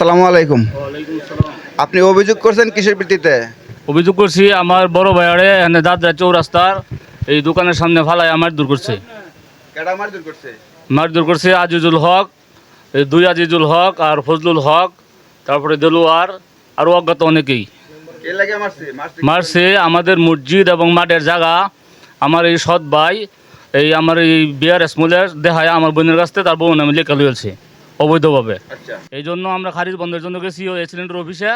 আসসালামু আলাইকুম। আপনি অভিযোগ করছেন কিসের ভিত্তিতে? অভিযোগ করছি আমার বড় ভাইয়ারে এখানে দাদরা চৌরাস্তার এই দোকানের সামনে ফালাই আমার দূর করছে। কেডা মারধর করছে? আজিজুল হক দুই আজিজুল হক আর ফজলুল হক তারপরে দেলুয়ার আরও অজ্ঞাত অনেকেই। মারছে? আমাদের মসজিদ এবং মাঠের জায়গা আমার এই সৎ ভাই এই আমার এই বিয়ার স্মুলের দেহায় আমার বোনের কাছ থেকে তার বোন আমি লেখা লইয়াছে অবৈধভাবে। আচ্ছা। এই জন্য আমরা খারিজ বন্ধের জন্য গেছি ওই এসিলেন্টের অফিসে।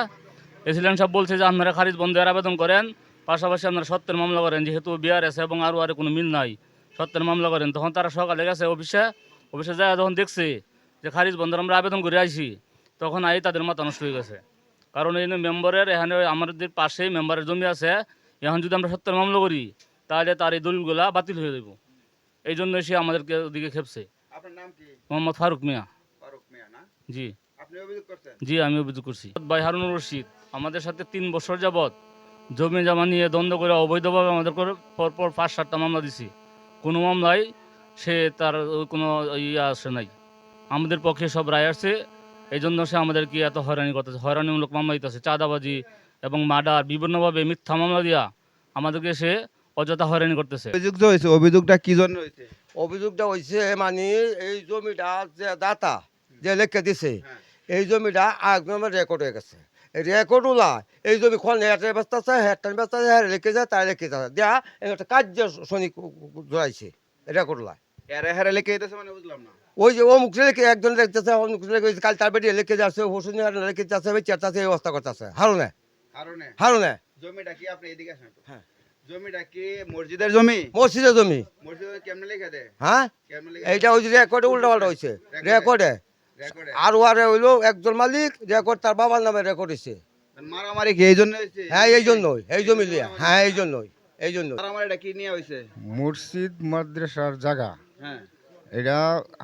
এসিলেন্ট সাহেব বলছে যে আপনারা খারিজ বন্ধের আবেদন করেন। পাশাপাশি আপনারা সত্যের মামলা করেন। যেহেতু বিআরএস এবং আরও আর কোনো মিল নাই সত্যের মামলা করেন। তখন তারা সকালে গেছে অফিসে। অফিসে যায় যখন দেখছে যে খারিজ বন্ধের আমরা আবেদন করে আইছি। তখন আই তাদের মাথা নষ্ট হয়ে গেছে। কারণ এই মেম্বারের এখানে আমাদের পাশেই মেম্বারের জমি আছে। এখন যদি আমরা সত্যের মামলা করি তাহলে তার এই দলিলগুলা বাতিল হয়ে যাব এই জন্য সে আমাদেরকে ওদিকে খেপছে। আপনার নাম কি? মোহাম্মদ ফারুক মিয়া। জি। আপনি অভিযোগ করছেন? জি আমি অভিযোগ করছি। ভাই হারুনুর রশিদ আমাদের সাথে তিন বছর যাবৎ জমি জমা নিয়ে দ্বন্দ্ব করে অবৈধভাবে আমাদের করে পরপর পাঁচ সাতটা মামলা দিছি। কোনো মামলায় সে তার কোনো ইয়ে আসে নাই। আমাদের পক্ষে সব রায় আসছে। এই জন্য সে আমাদের কি এত হয়রানি করতেছে। হয়রানিমূলক মামলা দিতেছে। চাঁদাবাজি এবং মার্ডার বিভিন্নভাবে মিথ্যা মামলা দিয়া আমাদেরকে সে অযথা হয়রানি করতেছে। অভিযোগ হয়েছে। অভিযোগটা কি জন্য হয়েছে? অভিযোগটা হয়েছে মানে এই জমিটা যে দাতা যে লেখে দিছে এই জমিটা আগ নম্বর রেকর্ড হয়ে গেছে। রেকর্ড ওলা এই জমি খন হেঁটে ব্যস্ত আছে হেঁটে ব্যস্ত আছে হ্যাঁ লেখে যায় তাই লেখে যায় দেয়া একটা কার্য শনি জড়াইছে রেকর্ড ওলা। এরে হেরে লেখে দিতেছে মানে বুঝলাম না। ওই যে অমুক লেখে একজন লিখতেছে অমুক লেখে কাল তার বেরিয়ে লিখে যাচ্ছে হোসেন লিখে যাচ্ছে চেতাছে এই অবস্থা করতেছে। হারুনে কারণে হারুনে জমিটা কি আপনি এদিকে আসেন হ্যাঁ। জমিটা কি মসজিদের জমি? মসজিদের জমি। মসজিদে কেমনে লিখে দেয়? হ্যাঁ? কেমনে লিখে এইটা ওই রেকর্ডে উল্টা পাল্টা হয়েছে রেকর্ডে রেকর্ডে আর ওয়ারে হইল একজন মালিক রেকর্ড তার বাবার নামে রেকর্ড হয়েছে মারামারি কি এই জন্য হ্যাঁ এই জন্যই এই জমি লিয়া হ্যাঁ এই জন্যই এই জন্যই। মারামারিটা কি নিয়ে হয়েছে মসজিদ মাদ্রাসার জায়গা। হ্যাঁ। এটা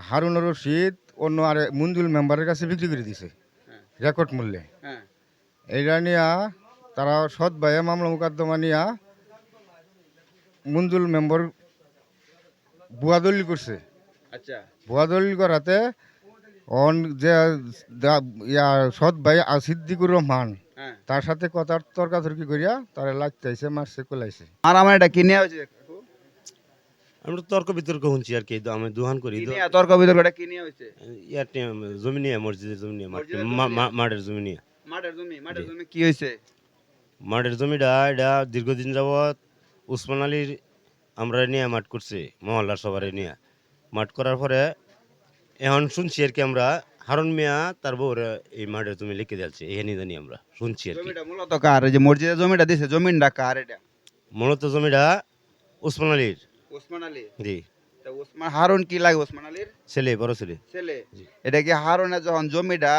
হারুন রশিদ অন্য আর মঞ্জুল মেম্বারের কাছে বিক্রি করে দিছে হ্যাঁ। রেকর্ড মূল্যে। হ্যাঁ। এইটা নিয়া তারা সৎ ভাইয়ে মামলা মোকদ্দমা নিয়া মঞ্জুল মেম্বার ভুয়া দলিল করছে। আচ্ছা। ভুয়া দলিল করাতে অন যে দা- ইয়া সৎ ভাই আর সিদ্দিকুর রহমান হ্যাঁ। তার সাথে কথা তর্কাতর্কি করিয়া তারা লাগতেছে মারছে কোলাইছে। মারামারিটা কি নিয়ে হয়েছে? আমরা তর্ক বিতর্ক শুনছি আর কি আমি দোকান করি তর্ক বিতর্কটা কি নিয়ে হয়েছে? ইয়ার টিম- জমি নিয়ে মসজিদের জমি নিয়ে মাঠের জমি নিয়ে। মাঠের জমি মাঠের জমি কি হয়েছে? মাঠের জমিটা এটা দীর্ঘদিন যাবৎ উসমান আলীর আমরা নিয়ে মাঠ করছি মহল্লার সবার নিয়ে। মাঠ করার পরে এখন শুনছি আর কি আমরা হারুন মিয়া তার বউরে এই মাঠের জমি লিখে দিয়েছে এখানে জানি আমরা। শুনছি আর কি। জমিটা মূলত কার? এই যে মসজিদের জমিটা দিছে জমিনটা কার এটা? মূলত জমিটা উসমান আলীর। ওসমান আলী? জি। তা ওসমান হারুন কি লাগে ওসমান আলীর? ছেলে বড় ছেলে। ছেলে। এটা কি হারুনে যখন জমিটা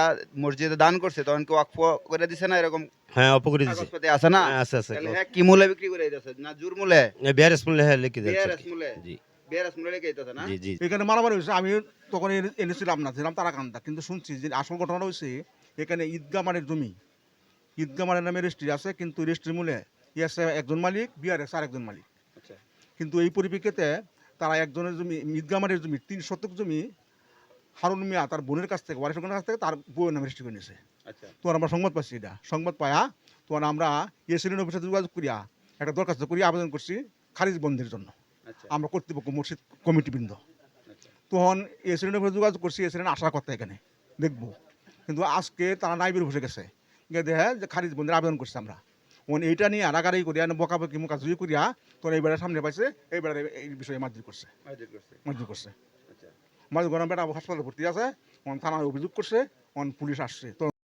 মসজিদে দান করছে তখন কি ওয়াকফ করে দিছে না এরকম? হ্যাঁ অপকরি দিছে। কাগজপাতি আছে না? হ্যাঁ, আছে আছে হ্যাঁ কি মূল্যে বিক্রি করে না জোর বিহার স্কুলে হ্যাঁ লিখে দিয়েছে। মূল্যে? জি। এখানে মারামারি হয়েছে আমি তখন এনেছিলাম না ছিলাম তারাকান্দা। কিন্তু শুনছি যে আসল ঘটনা হয়েছে এখানে ঈদগা মানের জমি। ঈদগা মানের নামে রেজিস্ট্রি আছে কিন্তু রেজিস্ট্রি মূলে একজন মালিক বিআরএস আর একজন মালিক। আচ্ছা। কিন্তু এই পরিপ্রেক্ষিতে তারা একজনের জমি ঈদগা মানের জমি তিন শতক জমি হারুন মিয়া তার বোনের কাছ থেকে ওয়ারিশ কাছ থেকে তার বউয়ের নামে রেজিস্ট্রি করে নিয়েছে। আচ্ছা। তোমার আমরা সংবাদ পাচ্ছি এটা। সংবাদ পায়া তোমার আমরা এসিলিন অফিসে যোগাযোগ করিয়া একটা দরখাস্ত করিয়া আবেদন করছি খারিজ বন্ধের জন্য। আমরা কর্তৃপক্ষ মসজিদ কমিটিবৃন্দ। আচ্ছা। তখন এসিডেন্টের উপরে যোগাযোগ করছি এসিডেন্ট আসার কথা এখানে দেখব। কিন্তু আজকে তারা নাইবের বসে গেছে। গিয়ে দেখে যে খারিজ বন্ধের আবেদন করছি আমরা। ওন এইটা নিয়ে আড়াগাড়ি করিয়া বকাবকি মুখা জুই করিয়া তোর এইবারে সামনে পাইছে এইবারে এই বিষয়ে মারধর করছে। মারধর করছে। আচ্ছা। মারধর গরম বেটা হাসপাতালে ভর্তি আছে ওন থানায় অভিযোগ করছে ওন পুলিশ আসছে। তো